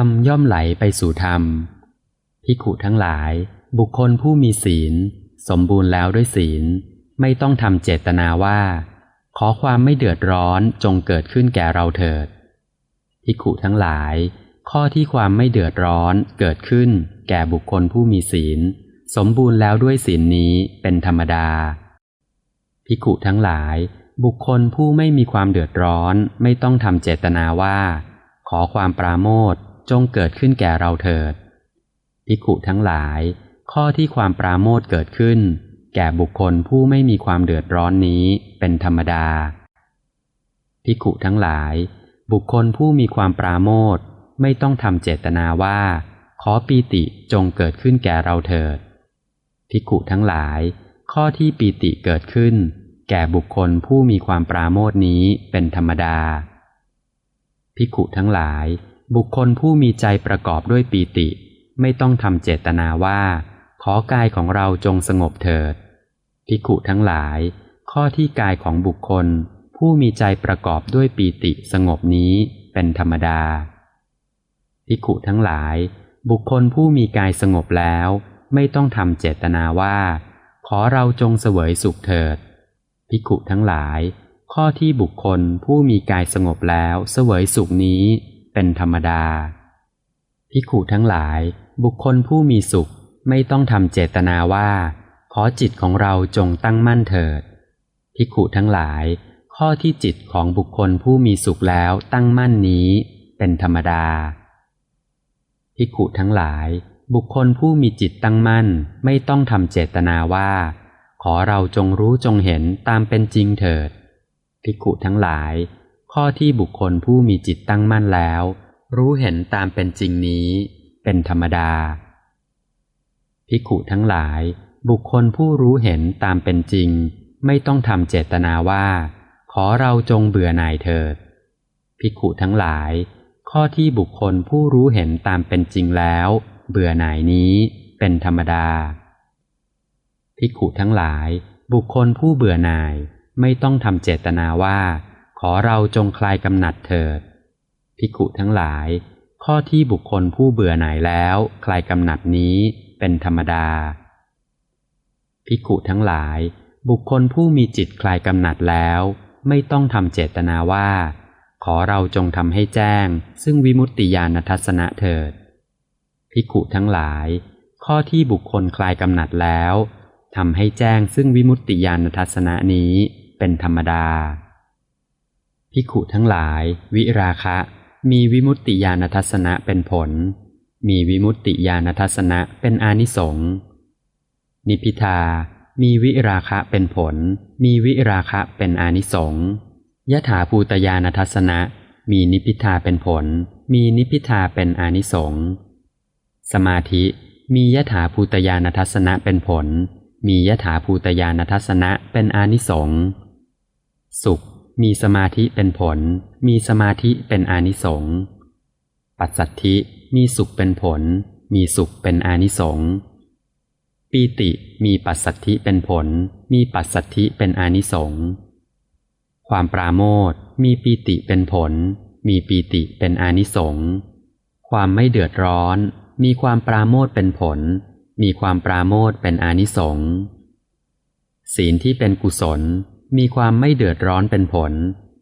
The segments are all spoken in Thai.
รมย่อมไหลไปสู่ธรรมพิขุทั้งหลาย บุคคลผู้มีศีล สมบูรณ์แล้วด้วยศีล ไม่ต้องทำเจตนาว่า ขอความไม่เดือดร้อนจงเกิดขึ้นแก่เราเถิดพิขุทั้งหลาย ข้อที่ความไม่เดือดร้อนเกิดขึ้น แก่บุคคลผู้มีศีล สมบูรณ์แล้วด้วยศีลนี้เป็นธรรมดาพิขุทั้งหลาย บุคคลผู้ไม่มีความเดือดร้อนไม่ต้องทำเจตนาว่า ขอความปราโมท จงเกิดขึ้นแก่เราเถิดพิขุทั้งหลาย ข้อที่ความปราโมทเกิดขึ้น แก่บุคคลผู้ไม่มีความเดือดร้อนนี้เป็นธรรมดาพิขุทั้งหลาย บุคคลผู้มีความปราโมทไม่ต้องทำเจตนาว่า ขอปีติจงเกิดขึ้นแก่เราเถิดพิขุทั้งหลาย ข้อที่ปีติเกิดขึ้น แก่บุคคลผู้มีความปราโมทนี้เป็นธรรมดาพิขุทั้งหลาย บุคคลผู้มีใจประกอบด้วยปีติ ไม่ต้องทำเจตนาว่า ขอกายของเราจงสงบเถิดพิกุทั้งหลาย ข้อที่กายของบุคคล ผู้มีใจประกอบด้วยปีติสงบนี้เป็นธรรมดาพิกุทั้งหลาย บุคคลผู้มีกายสงบแล้ว ไม่ต้องทำเจตนาว่า ขอเราจงเสวยสุขเถิดพิกุทั้งหลาย ข้อที่บุคคลผู้มีกายสงบแล้วเสวยสุขนี้ เป็นธรรมดาพิกุทั้งหลาย บุคคลผู้มีสุขไม่ต้องทำเจตนาว่า ขอจิตของเราจงตั้งมั่นเถิดพิขุทั้งหลาย ข้อที่จิตของบุคคลผู้มีสุขแล้วตั้งมั่นนี้เป็นธรรมดาพิขุทั้งหลาย บุคคลผู้มีจิตตั้งมั่นไม่ต้องทำเจตนาว่า ขอเราจงรู้จงเห็นตามเป็นจริงเถิดพิขุทั้งหลาย ข้อที่บุคคลผู้มีจิตตั้งมั่นแล้ว รู้เห็นตามเป็นจริงนี้ เป็นธรรมดา ภิกขุทั้งหลาย บุคคลผู้รู้เห็นตามเป็นจริง ไม่ต้องทำเจตนาว่า ขอเราจงเบื่อหน่ายเถิด ภิกขุทั้งหลาย ข้อที่บุคคลผู้รู้เห็นตามเป็นจริงแล้ว เบื่อหน่ายนี้ เป็นธรรมดา ภิกขุทั้งหลาย บุคคลผู้เบื่อหน่าย ไม่ต้องทำเจตนาว่า อเราจงคลายกำหนัดเถิด ภิกขุทั้งหลาย ข้อที่บุคคลผู้เบื่อหน่ายแล้ว คลายกำหนัดนี้เป็นธรรมดาพิกุทั้งหลาย บุคคลผู้มีจิตคลายกำหนัดแล้ว ไม่ต้องทำเจตนาว่า ขอเราจงทำให้แจ้ง ซึ่งวิมุตติญาณทัศนะเถิดพิกุทั้งหลาย ข้อที่บุคคลคลายกำหนัดแล้วทำให้แจ้งซึ่งวิมุตติญาณทัศนะนี้เป็นธรรมดา พิกุทั้งหลาย วิราคะ มีวิมุตติญาณทัศนะเป็นผล มีวิมุตติญาณทัศนะเป็นอานิสงส์นิพิทา มีวิราคะเป็นผล มีวิราคะเป็นอานิสงส์ยถาภูตญาณทัศนะ มีนิพิทาเป็นผล มีนิพิทาเป็นอานิสงส์สมาธิ มียถาภูตญาณทัศนะเป็นผล มียถาภูตญาณทัศนะเป็นอานิสงส์สุข มีสมาธิเป็นผล มีสมาธิเป็นอานิสงส์ ปัสสัทธิมีสุขเป็นผล มีสุขเป็นอานิสงส์ ปีติมีปัสสัทธิเป็นผล มีปัสสัทธิเป็นอานิสงส์ ความปราโมทมีปีติเป็นผล มีปีติเป็นอานิสงส์ ความไม่เดือดร้อน มีความปราโมทเป็นผล มีความปราโมทเป็นอานิสงส์ ศีลที่เป็นกุศล มีความไม่เดือดร้อนเป็นผล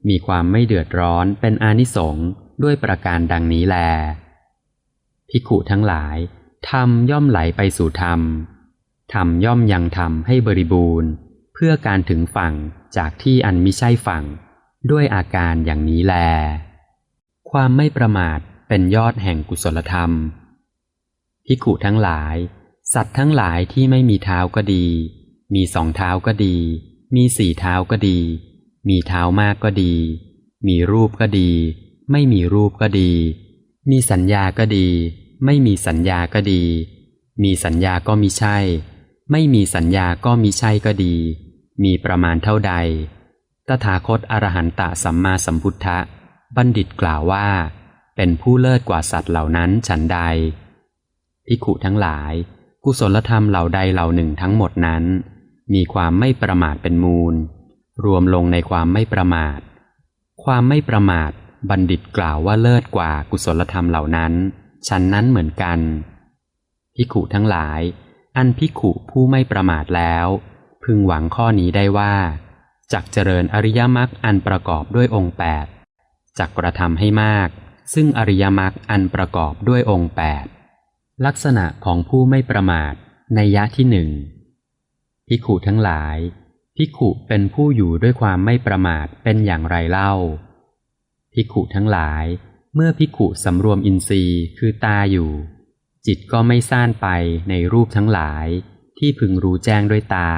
มีความไม่เดือดร้อนเป็นอานิสงส์ด้วยประการดังนี้แล พิขุทั้งหลายธรรมย่อมไหลไปสู่ธรรมธรรมย่อมยังธรรมให้บริบูรณ์ เพื่อการถึงฝั่งจากที่อันมิใช่ฝั่ง ด้วยอาการอย่างนี้แล ความไม่ประมาทเป็นยอดแห่งกุศลธรรมพิขุทั้งหลาย สัตว์ทั้งหลายที่ไม่มีเท้าก็ดี มีสองเท้าก็ดี มีสี่เท้าก็ดี มีเท้ามากก็ดี มีรูปก็ดี ไม่มีรูปก็ดี มีสัญญาก็ดี ไม่มีสัญญาก็ดี มีสัญญาก็มีใช่ ไม่มีสัญญาก็มีใช่ก็ดี มีประมาณเท่าใด ตถาคตอรหันตะสัมมาสัมพุทธะ บัณฑิตกล่าวว่า เป็นผู้เลิศกว่าสัตว์เหล่านั้นฉันใดพิขุทั้งหลาย กุศลธรรมเหล่าใดเหล่าหนึ่งทั้งหมดนั้น มีความไม่ประมาทเป็นมูล รวมลงในความไม่ประมาท ความไม่ประมาทบัณฑิตกล่าวว่าเลิศกว่ากุศลธรรมเหล่านั้นฉันนั้นเหมือนกันพิขุทั้งหลาย อันพิขุผู้ไม่ประมาทแล้ว พึงหวังข้อนี้ได้ว่าจักเจริญอริยมรรคอันประกอบด้วยองค์แปดจักกระทำให้มาก ซึ่งอริยมรรคอันประกอบด้วยองค์แปดลักษณะของผู้ไม่ประมาทในยะที่หนึ่ง พิขุทั้งหลายพิขุเป็นผู้อยู่ด้วยความไม่ประมาทเป็นอย่างไรเล่าพิขุทั้งหลาย เมื่อพิขุสำรวมอินทรีย์คือตาอยู่ จิตก็ไม่ซ่านไปในรูปทั้งหลาย ที่พึงรู้แจ้งด้วยตา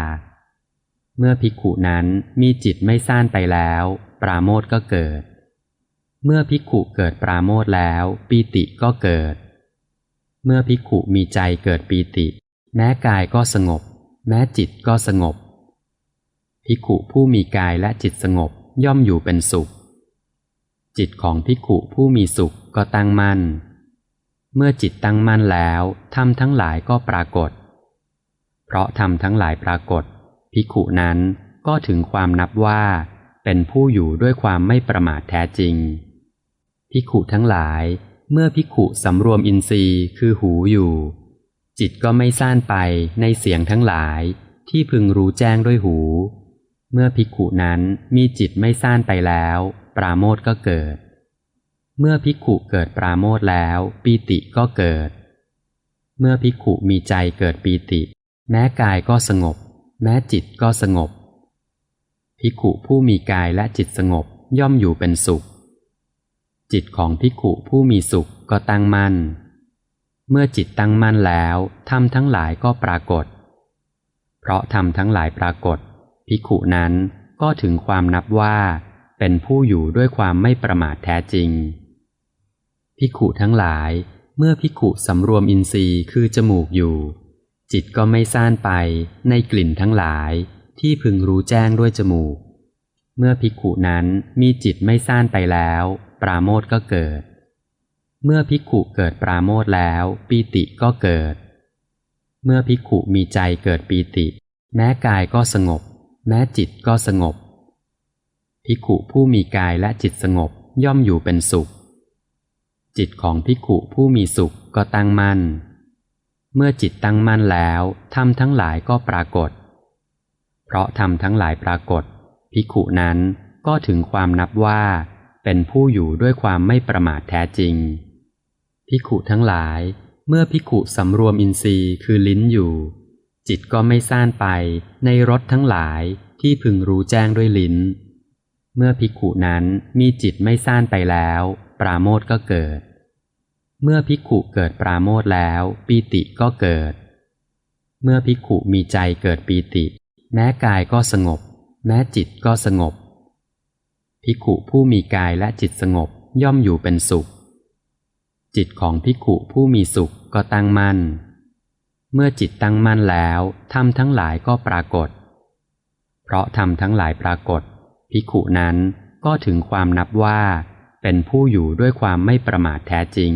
เมื่อพิขุนั้นมีจิตไม่ซ่านไปแล้ว ปราโมทก็เกิด เมื่อพิขุเกิดปราโมทแล้วปีติก็เกิด เมื่อพิขุมีใจเกิดปีติ แม้กายก็สงบ แม้จิตก็สงบพิขุผู้มีกายและจิตสงบย่อมอยู่เป็นสุข จิตของพิขุผู้มีสุขก็ตั้งมั่น เมื่อจิตตั้งมั่นแล้วธรรมทั้งหลายก็ปรากฏ เพราะธรรมทั้งหลายปรากฏพิขุนั้นก็ถึงความนับว่า เป็นผู้อยู่ด้วยความไม่ประมาทแท้จริงพิขุทั้งหลายเมื่อพิขุสำรวมอินทรีย์คือหูอยู่ จิตก็ไม่ซ่านไปในเสียงทั้งหลายที่พึงรู้แจ้งด้วยหู เมื่อภิกขุนั้นมีจิตไม่ซ่านไปแล้ว ปราโมทก็เกิด เมื่อภิกขุเกิดปราโมทแล้วปีติก็เกิด เมื่อภิกขุมีใจเกิดปีติ แม้กายก็สงบ แม้จิตก็สงบ ภิกขุผู้มีกายและจิตสงบย่อมอยู่เป็นสุข จิตของภิกขุผู้มีสุขก็ตั้งมั่น เมื่อจิตตั้งมั่นแล้วธรรมทั้งหลายก็ปรากฏ เพราะธรรมทั้งหลายปรากฏ ภิกขุนั้นก็ถึงความนับว่าเป็นผู้อยู่ด้วยความไม่ประมาทแท้จริง ภิกขุทั้งหลายเมื่อภิกขุสำรวมอินทรีย์คือจมูกอยู่ จิตก็ไม่ซ่านไปในกลิ่นทั้งหลายที่พึงรู้แจ้งด้วยจมูก เมื่อภิกขุนั้นมีจิตไม่ซ่านไปแล้ว ปราโมทก็เกิด เมื่อภิกขุเกิดปราโมทแล้ว ปีติก็เกิด เมื่อภิกขุมีใจเกิดปีติ แม้กายก็สงบ แม้จิตก็สงบภิกขุผู้มีกายและจิตสงบย่อมอยู่เป็นสุข จิตของภิกขุผู้มีสุขก็ตั้งมั่น เมื่อจิตตั้งมั่นแล้วธรรมทั้งหลายก็ปรากฏ เพราะธรรมทั้งหลายปรากฏภิกขุนั้นก็ถึงความนับว่า เป็นผู้อยู่ด้วยความไม่ประมาทแท้จริง ภิกขุทั้งหลาย เมื่อภิกขุสำรวมอินทรีย์คือลิ้นอยู่ จิตก็ไม่ซ่านไปในรสทั้งหลายที่พึงรู้แจ้งด้วยลิ้น เมื่อภิกขุนั้นมีจิตไม่ซ่านไปแล้ว ปราโมทก็เกิด เมื่อภิกขุเกิดปราโมทแล้วปีติก็เกิด เมื่อภิกขุมีใจเกิดปีติ แม้กายก็สงบ แม้จิตก็สงบภิกขุผู้มีกายและจิตสงบย่อมอยู่เป็นสุข จิตของภิกุผู้มีสุขก็ตั้งมั่น เมื่อจิตตั้งมั่นแล้วธรรมทั้งหลายก็ปรากฏ เพราะธรรมทั้งหลายปรากฏภิกุนั้นก็ถึงความนับว่า เป็นผู้อยู่ด้วยความไม่ประมาทแท้จริง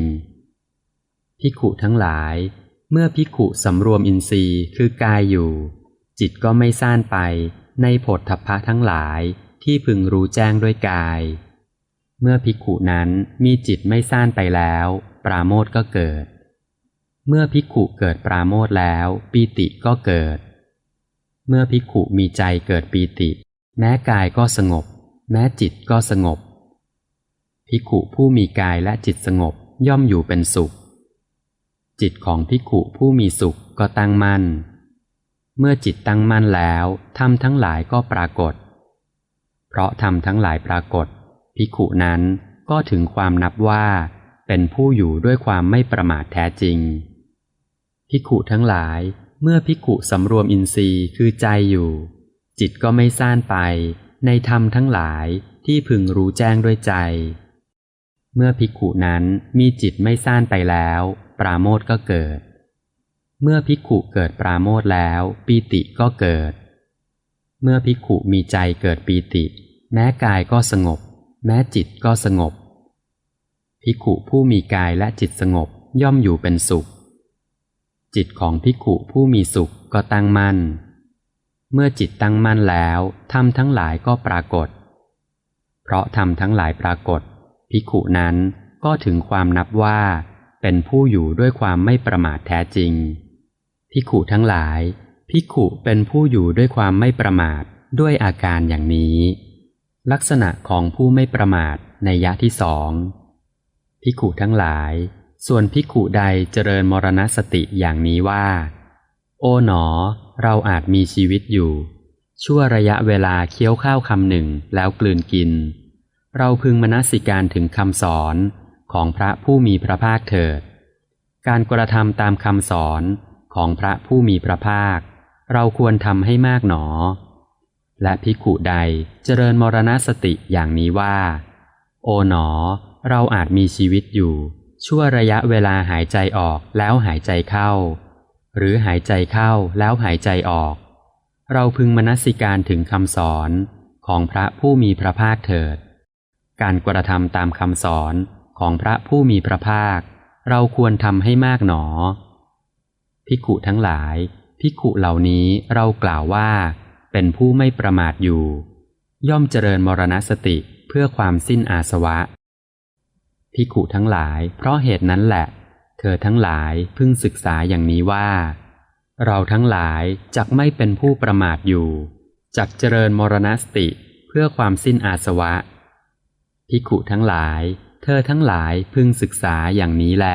ภิกุทั้งหลาย เมื่อภิกุสำรวมอินทรีย์คือกายอยู่ จิตก็ไม่ซ่านไปในผลทพะทั้งหลายที่พึงรู้แจ้งด้วยกาย เมื่อภิกุนั้นมีจิตไม่ซ่านไปแล้ว ปราโมทก็เกิด เมื่อภิกขุเกิดปราโมทแล้วปีติก็เกิด เมื่อภิกขุมีใจเกิดปีติ แม้กายก็สงบ แม้จิตก็สงบ ภิกขุผู้มีกายและจิตสงบย่อมอยู่เป็นสุข จิตของภิกขุผู้มีสุขก็ตั้งมั่น เมื่อจิตตั้งมั่นแล้วธรรมทั้งหลายก็ปรากฏ เพราะธรรมทั้งหลายปรากฏภิกขุนั้นก็ถึงความนับว่า เป็นผู้อยู่ด้วยความไม่ประมาทแท้จริงภิกุทั้งหลายเมื่อภิกุสำรวมอินทรีย์คือใจอยู่ จิตก็ไม่ซ่านไปในธรรมทั้งหลายที่พึงรู้แจ้งด้วยใจ เมื่อภิกุนั้นมีจิตไม่ซ่านไปแล้ว ปราโมทก็เกิด เมื่อภิกุเกิดปราโมทแล้วปีติก็เกิด เมื่อภิกุมีใจเกิดปีติ แม้กายก็สงบ แม้จิตก็สงบ ภิกขุผู้มีกายและจิตสงบย่อมอยู่เป็นสุข จิตของภิกขุผู้มีสุขก็ตั้งมั่น เมื่อจิตตั้งมั่นแล้วธรรมทั้งหลายก็ปรากฏ เพราะธรรมทั้งหลายปรากฏ ภิกขุนั้นก็ถึงความนับว่า เป็นผู้อยู่ด้วยความไม่ประมาทแท้จริง ภิกขุทั้งหลาย ภิกขุเป็นผู้อยู่ด้วยความไม่ประมาทด้วยอาการอย่างนี้ ลักษณะของผู้ไม่ประมาทในยะที่สอง ภิกขุทั้งหลาย ส่วนภิกขุใดเจริญมรณสติอย่างนี้ว่า โอ๋หนอ เราอาจมีชีวิตอยู่ ชั่วระยะเวลาเคี้ยวข้าวคำหนึ่งแล้วกลืนกิน เราพึงมนสิการถึงคำสอนของพระผู้มีพระภาคเถิด การกระทำตามคำสอนของพระผู้มีพระภาค เราควรทำให้มากหนอ และภิกขุใดเจริญมรณสติอย่างนี้ว่า โอ๋หนอ เราอาจมีชีวิตอยู่ ชั่วระยะเวลาหายใจออกแล้วหายใจเข้า หรือหายใจเข้าแล้วหายใจออก เราพึงมนสิการถึงคำสอนของพระผู้มีพระภาคเถิด การกระทำตามคำสอนของพระผู้มีพระภาค เราควรทำให้มากหนอภิกุทั้งหลายภิกุเหล่านี้เรากล่าวว่า เป็นผู้ไม่ประมาทอยู่ ย่อมเจริญมรณสติเพื่อความสิ้นอาสวะ ภิกขุทั้งหลาย เพราะเหตุนั้นแหละ เธอทั้งหลายพึงศึกษาอย่างนี้ว่า เราทั้งหลายจักไม่เป็นผู้ประมาทอยู่จักเจริญมรณสติเพื่อความสิ้นอาสวะภิกขุทั้งหลาย เธอทั้งหลายพึงศึกษาอย่างนี้แล